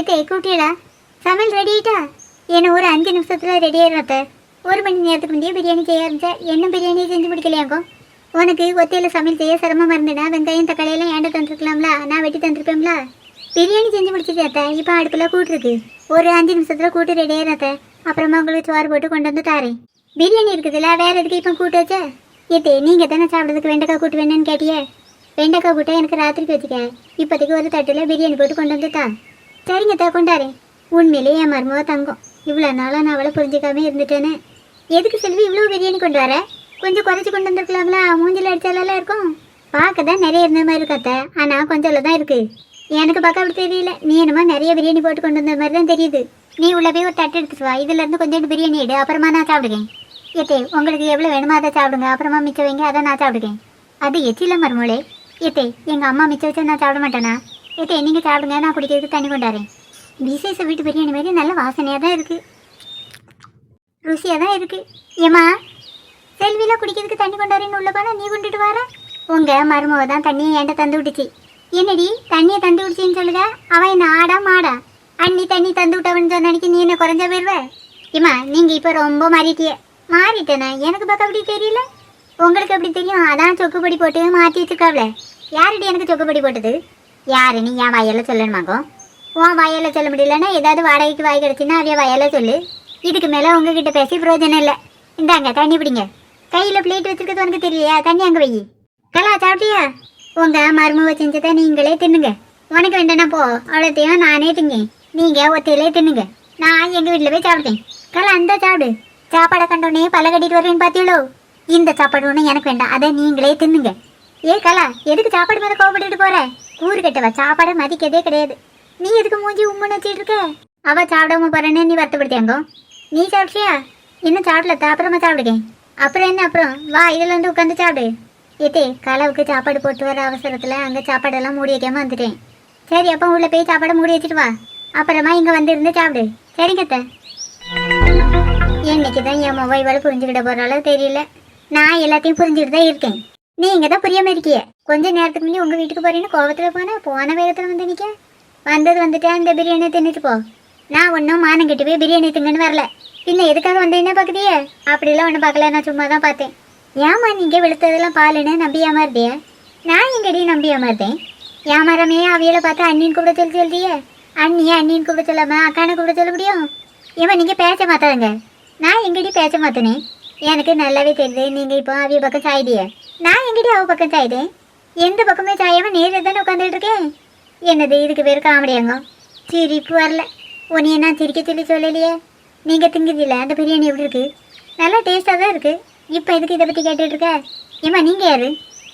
ஏத்தே கூட்டிடா சமையல் ரெடி ஆயிட்டா? என்ன ஒரு அஞ்சு நிமிஷத்தில் ரெடி ஆயிடுறப்ப ஒரு மணி நேரத்துக்கு முந்தைய பிரியாணி செய்ய ஆரம்பிச்சா என்ன பிரியாணி செஞ்சு முடிக்கலையாக்கும் உனக்கு ஒத்தையில் சமையல் செய்ய சிரமமாக இருந்ததுன்னா வெங்காயம் தக்காளியெல்லாம் ஏண்ட தந்துருக்கலாம்ல? நான் வெட்டி தந்துருப்பேன்ல. பிரியாணி செஞ்சு முடிச்சிட்டு இப்போ அடுப்பில் கூட்டிருக்கு ஒரு அஞ்சு நிமிஷத்தில் கூட்டு ரெடி ஆயிடுறத அப்புறமா உங்களுக்கு சோறு போட்டு கொண்டு வந்து தாரேன். பிரியாணி இருக்குதுல்ல வேற எதுக்கு இப்போ கூட்டு வச்ச? ஏத்தே நீங்கள் தானே சாப்பிட்றதுக்கு வெண்டைக்காய் கூட்டு வேணும்னு கேட்டியே? வெண்டைக்காய் கூட்ட எனக்கு ராத்திரிக்கு வச்சுக்க. இப்போதைக்கு ஒரு தட்டில் பிரியாணி போட்டு கொண்டு வந்து தான் சரிங்க தா கொண்டாரேன் உண்மையிலே என் மருமக தங்கம். இவ்வளோ நாளாக நான் அவளை புரிஞ்சுக்காம இருந்துட்டேனே. எதுக்கு செல்வி இவ்வளோ பிரியாணி கொண்டு வர? கொஞ்சம் குறைச்சி கொண்டு வந்திருக்கலாம்ல மூஞ்சில் அடித்தாலெல்லாம் இருக்கும்? பார்க்க தான் நிறைய இருந்த மாதிரி இருக்காத்த ஆனால் கொஞ்சம் தான் இருக்குது எனக்கு பார்க்க அப்படி தெரியல. நீ என்னமோ நிறைய பிரியாணி போட்டு கொண்டு வந்த மாதிரி தான் தெரியுது. நீ உள்ள போய் ஒரு தட்டு எடுத்துட்டு வா. இதுலேருந்து கொஞ்சோண்டு பிரியாணி எடு. அப்புறமா நான் சாப்பிடுவேன் ஏத்தே உங்களுக்கு எவ்வளோ வேணுமோ அதை சாப்பிடுங்க. அப்புறமா மிச்சம் வைங்க அதை நான் சாப்பிடுவேன் அது எச்சில மருமோளே ஏத்தே எங்கள் அம்மா மிச்சம் வச்சா நான் சாப்பிட மாட்டேனா? ஏத்தே நீங்கள் சாப்பிடுங்க நான் குடிக்கிறதுக்கு தண்ணி கொண்டாரேன் விசேஷ வீட்டு பிரியாணி மாதிரி நல்ல வாசனையாக தான் இருக்குது ருசியாக தான் இருக்குது ஏம்மா செல்வியில் குடிக்கிறதுக்கு தண்ணி கொண்டாரேன்னு உள்ள போனால் நீ கொண்டுட்டு வர? உங்கள் மருமக தான் தண்ணியை என்கிட்ட தந்து விட்டுச்சு. என்னடி தண்ணியை தந்து விடுச்சின்னு சொல்லுங்க அவன் என்ன ஆடா மாடா? அண்ணி தண்ணி தந்து விட்டவன்னு சொன்ன நீ என்ன குறைஞ்ச போயிடுவ ஏம்மா நீங்கள் இப்போ ரொம்ப மாறிட்டிய. மாறிட்டேனா? எனக்கு பார்க்க அப்படி தெரியல. உங்களுக்கு எப்படி தெரியும்? அதான் சொக்குப்படி போட்டு மாற்றி வச்சுக்காவல யாருடி எனக்கு சொக்குப்படி போட்டது? யாரு? நீ என் வயலில் சொல்லணுமாக்கோ உன் வயலில் சொல்ல முடியலன்னா ஏதாவது வாடகைக்கு வாய் கிடச்சின்னா அவைய வயலில் சொல்லு. இதுக்கு மேலே உங்ககிட்ட பேசி பிரயோஜனம் இல்லை. இந்தாங்க தண்ணி பிடிங்க கையில் பிளேட் வச்சுருக்கிறது உனக்கு தெரியலையா? தண்ணி அங்கே வை. கலா சாப்பிட்டியா? உங்க மருமவை செஞ்சதை நீங்களே தின்னுங்க. உனக்கு வேண்டானா போ. அவ்வளோத்தையும் நானே திங்க நீங்கள் ஒத்தையிலே தின்னுங்க. நான் எங்கள் வீட்டில் போய் சாப்பிட்டேன் கலா அந்த சாப்பிடு. சாப்பாடை கண்டோடனே பல கட்டிட்டு வருவேன்னு பார்த்தீங்களோ இந்த சாப்பாடு ஒன்று எனக்கு வேண்டாம். அதை நீங்களே தின்னுங்க. ஏ கலா எதுக்கு சாப்பாடு மேலே கோவப்பட்டுட்டு போகிறேன் கூறு கட்டவ சாப்பாடை மதிக்கதே கிடையாது. நீ எதுக்கு மூஞ்சி உம்முன்னு வச்சுட்டு இருக்க அவ சாப்பிடாம போறேன்னு நீ வருத்தப்படுத்தியாங்கோ நீ சாப்பிட்டியா? இன்னும் சாப்பிடல அப்புறமா சாப்பிடுக்கேன் அப்புறம் என்ன? அப்புறம் வா இதில் வந்து உட்காந்து சாப்பிடு. ஏத்தே கலவுக்கு சாப்பாடு போட்டு வர அவசரத்தில் அங்கே சாப்பாடெல்லாம் மூடி வைக்காம வந்துட்டேன். சரி அப்போ உள்ள போய் சாப்பாடை மூடி வச்சுட்டு வா. அப்புறமா இங்கே வந்து இருந்து சாப்பிடு. சரிங்கத்த என்னைக்கு தான் என் மொபைல் இவளை புரிஞ்சுக்கிட்ட போறாளோ தெரியல. நான் எல்லாத்தையும் புரிஞ்சுக்கிட்டு தான் இருக்கேன். நீ இங்கே தான் புரியாம இருக்கிய. கொஞ்ச நேரத்துக்கு முன்னாடி உங்க வீட்டுக்கு போறேன்னு கோவத்துல போனேன் போன வேகத்துல வந்து நிக்க. வந்தது வந்துட்டு அந்த பிரியாணி தின்னுட்டு போ. நான் ஒன்றும் மானம் கெட்டு போய் பிரியாணி திங்கன்னு வரல. பின்ன எதுக்காக வந்து என்ன பார்க்குதியே அப்படிலாம் ஒன்றும் பார்க்கல நான் சும்மா தான் பார்த்தேன் ஏமா நீங்க வெளுத்ததெல்லாம் பாலுன்னு நம்பி ஏமாறுதிய நான் எங்கடி நம்பி ஏமாறுதேன் ஏமாறாமையே அவியலை பார்த்து அண்ணின்னு கூப்பிட சொல்லி சொல்லியே அண்ணியை அண்ணின்னு கூப்பிட சொல்லாம அக்கானை கூப்பிட சொல்ல முடியும்? இவன் நீங்கள் பேச மாத்தாதுங்க. நான் எங்கடி பேச மாத்தேனே எனக்கு நல்லாவே தெரியுது நீங்கள் இப்போ அவிய பக்கம் சாயிடியே நான் எங்கிட்ட அவ பக்கம் சாயுதேன் எந்த பக்கமே சாயாம நேரில் தானே உட்காந்துட்டு இருக்கேன் என்னது இதுக்கு பேர் காமெடியாங்க சிரிப்பு வரல. உன்னைய நான் சிரிக்க சொல்லி சொல்லலையே. நீங்கள் திங்குதில்ல அந்த பிரியாணி எப்படி இருக்கு? நல்லா டேஸ்ட்டாக தான் இருக்குது இப்போ எதுக்கு இதை பற்றி கேட்டுட்டு இருக்க ஏம்மா நீங்கள் யாரு?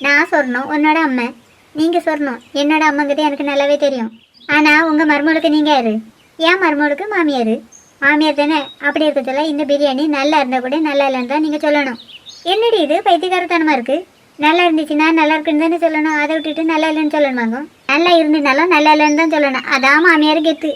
நான் சொல்லணும் உன்னோட அம்மா. நீங்கள் சொல்லணும் என்னோட அம்மாங்கிறது எனக்கு நல்லாவே தெரியும். ஆனால் உங்கள் மருமகளுக்கு நீங்கள் யாரு? ஏன் மருமகளுக்கு மாமியார். மாமியார் தானே? அப்படி இருக்கிறதுல இந்த பிரியாணி நல்லா இருந்தால் கூட நல்லா இல்லைன்னு தான் நீங்கள் சொல்லணும். என்னடி இது? பைத்தியக்காரத்தனமா இருக்குது நல்லா இருந்துச்சுன்னா நல்லா இருக்குன்னு தானே சொல்லணும். அதை விட்டுட்டு நல்லா இல்லைன்னு சொல்லணுமாங்க? நல்லா இருந்துனாலும் நல்லா இல்லைன்னு தான் சொல்லணும். அதான் மாமியார் கெத்து.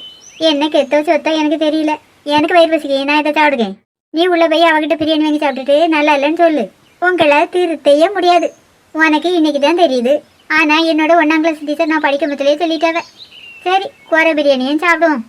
என்ன கெத்தோ சொத்தோ எனக்கு தெரியல. எனக்கு வயிறு பசிக்க. நான் இதை சாப்பிடுவேன் நீ உள்ள போய் அவகிட்ட பிரியாணி வாங்கி சாப்பிட்டுட்டு நல்லா இல்லைன்னு சொல்லு. உங்களை திருத்தைய முடியாது. உனக்கு இன்னைக்கு தான் தெரியுது. ஆனால் என்னோட ஒன்றாம் கிளாஸ் டீச்சர் நான் படிக்கும் போதுலேயே சொல்லிட்டாவே சரி குறை பிரியாணியும் சாப்பிடுவோம்.